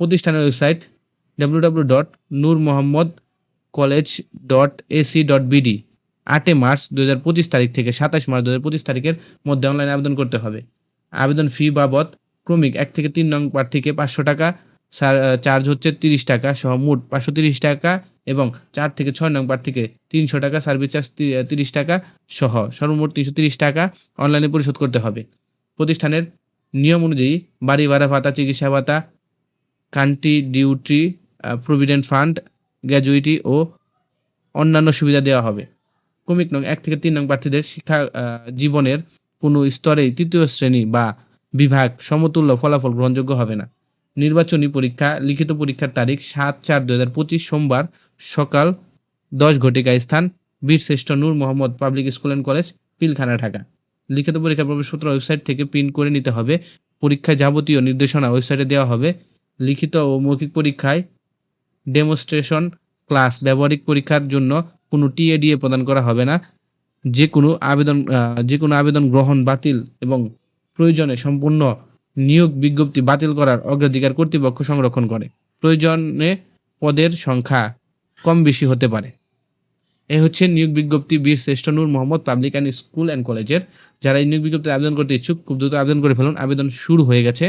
প্রতিষ্ঠানের website W dot Noor Mohammad college dot AC dot BD আটই March দু হাজার পঁচিশ তারিখ থেকে সাতাশ মার্চ দু হাজার পঁচিশ তারিখের মধ্যে অনলাইনে আবেদন করতে হবে। আবেদন ফি বাবদ ক্রমিক এক থেকে তিন নং প্রার্থীকে পাঁচশো টাকা চার্জ হচ্ছে তিরিশ টাকা সহ মোট পাঁচশো তিরিশ টাকা এবং চার থেকে ছয় নং প্রার্থীকে তিনশো টাকা, সার্ভিস চার্জ তিরিশ টাকা সহ সর্বমোট তিনশো তিরিশ টাকা অনলাইনে পরিশোধ করতে হবে। প্রতিষ্ঠানের নিয়ম অনুযায়ী বাড়ি ভাড়া ভাতা, চিকিৎসা ভাতা country duty provident fund gratuity ও অন্যান্য সুবিধা দেওয়া হবে। ক্রমিক নং, এক থেকে তিন নং প্রার্থীদের শিক্ষা জীবনের কোনো স্তরেই তৃতীয় শ্রেণি বা বিভাগ সমতুল্য ফলাফল গ্রহণযোগ্য হবে না। নির্বাচনী পরীক্ষা, লিখিত পরীক্ষার তারিখ সাত চার দু সোমবার সকাল দশ ঘটিকা স্থান, বীরশ্রেষ্ঠ Noor Mohammad public school and college, Pilkhana, Dhaka. লিখিত পরীক্ষা প্রবেশপত্র ওয়েবসাইট থেকে প্রিন্ট করে নিতে হবে। পরীক্ষায় যাবতীয় নির্দেশনা ওয়েবসাইটে দেওয়া হবে। লিখিত ও মৌখিক পরীক্ষায় ডেমনস্ট্রেশন ক্লাস ব্যবহারিক পরীক্ষার জন্য কোনো টিএডিএ প্রদান করা হবে না। যে কোনো আবেদন যে কোনো আবেদন গ্রহণ বাতিল এবং প্রয়োজনে সম্পূর্ণ নিয়োগ বিজ্ঞপ্তি বাতিল করার অগ্রাধিকার কর্তৃপক্ষ সংরক্ষণ করে। প্রয়োজনে পদের সংখ্যা কম বেশি হতে পারে। এ হচ্ছে নিয়োগ বিজ্ঞপ্তি বীর শ্রেষ্ঠ Noor Mohammad public and school and কলেজের। যারা এই নিয়োগ বিজ্ঞপ্তি আবেদন করতে ইচ্ছুক, খুব দ্রুত আবেদন করে ফেলুন। আবেদন শুরু হয়ে গেছে।